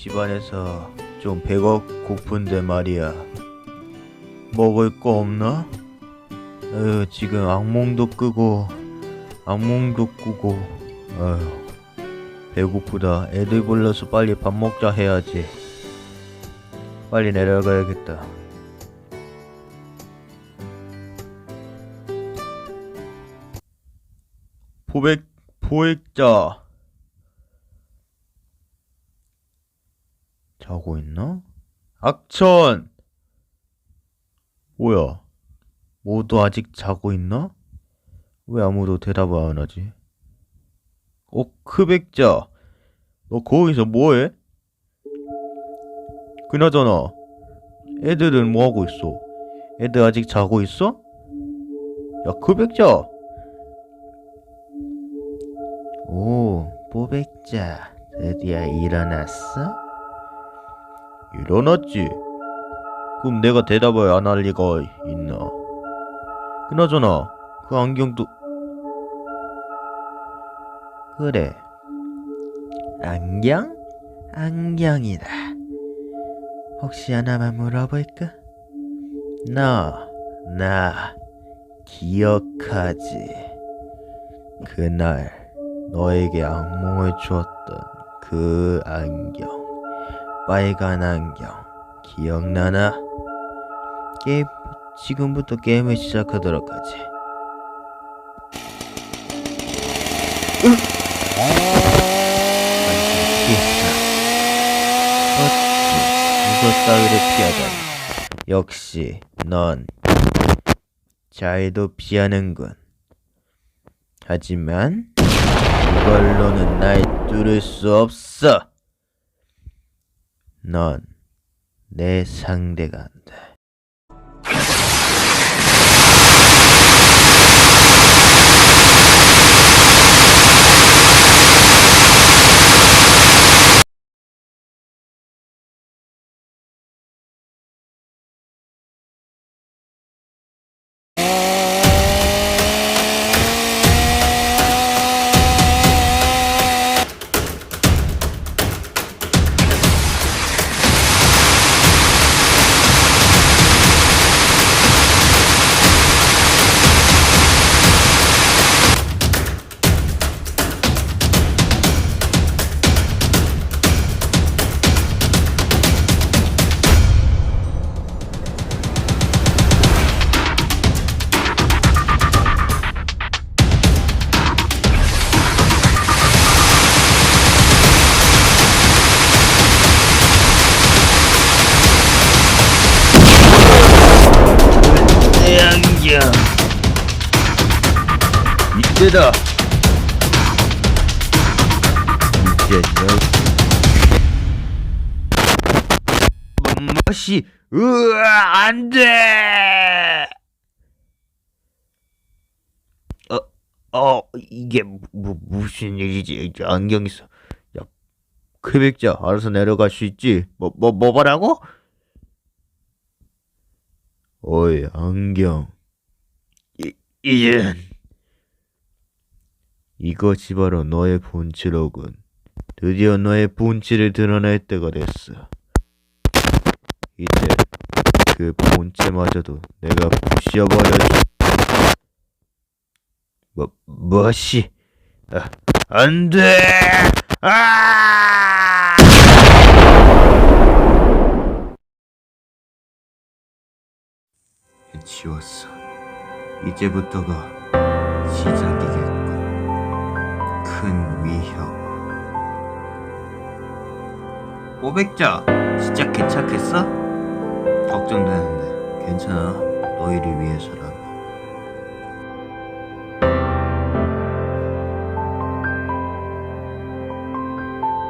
집안에서 좀 배가 고픈데 말이야. 먹을 거 없나? 에휴, 지금 악몽도 끄고 악몽도 꾸고 아휴 배고프다. 애들 불러서 빨리 밥 먹자 해야지. 빨리 내려가야겠다. 포백 포획자 자고 있나? 악천 뭐야? 모두 아직 자고 있나? 왜 아무도 대답을 안 하지? 어, 크백자 너 거기서 뭐해? 그나저나 애들은 뭐하고 있어? 애들 아직 자고 있어? 야 크백자 오, 뽀백자, 드디어 일어났어? 일어났지. 그럼 내가 대답을 안 할 리가 있나? 그나저나, 그 안경도... 그래. 안경? 안경이다. 혹시 하나만 물어볼까? 나, 나, 기억하지. 그날, 너에게 악몽을 주었던 그 안경, 빨간 안경, 기억나나? 게임, 지금부터 게임을 시작하도록 하지. 으! 어찌 이것 따위를 피하다니. 역시 넌 잘도 피하는군. 하지만 이걸로는 날 뚫을 수 없어. 넌 내 상대가 안 돼. 내 안경 이때다. 이제 너. 맛이 으아 안돼! 어, 어 이게 무, 무슨 일이지? 안경 있어. 야 쾌백자 알아서 내려갈 수 있지? 뭐뭐뭐 뭐라고? 어이 안경 이, 이젠 이것이 바로 너의 본체로군. 드디어 너의 본체를 드러낼 때가 됐어. 이제 그 본체마저도 내가 부셔버려줄 뭐, 뭐시? 아, 안 돼! 아! 해치웠어. 이제부터가 시작이겠군. 큰 위협. 오백자, 진짜 괜찮겠어? 걱정되는데 괜찮아. 너희를 위해서라면.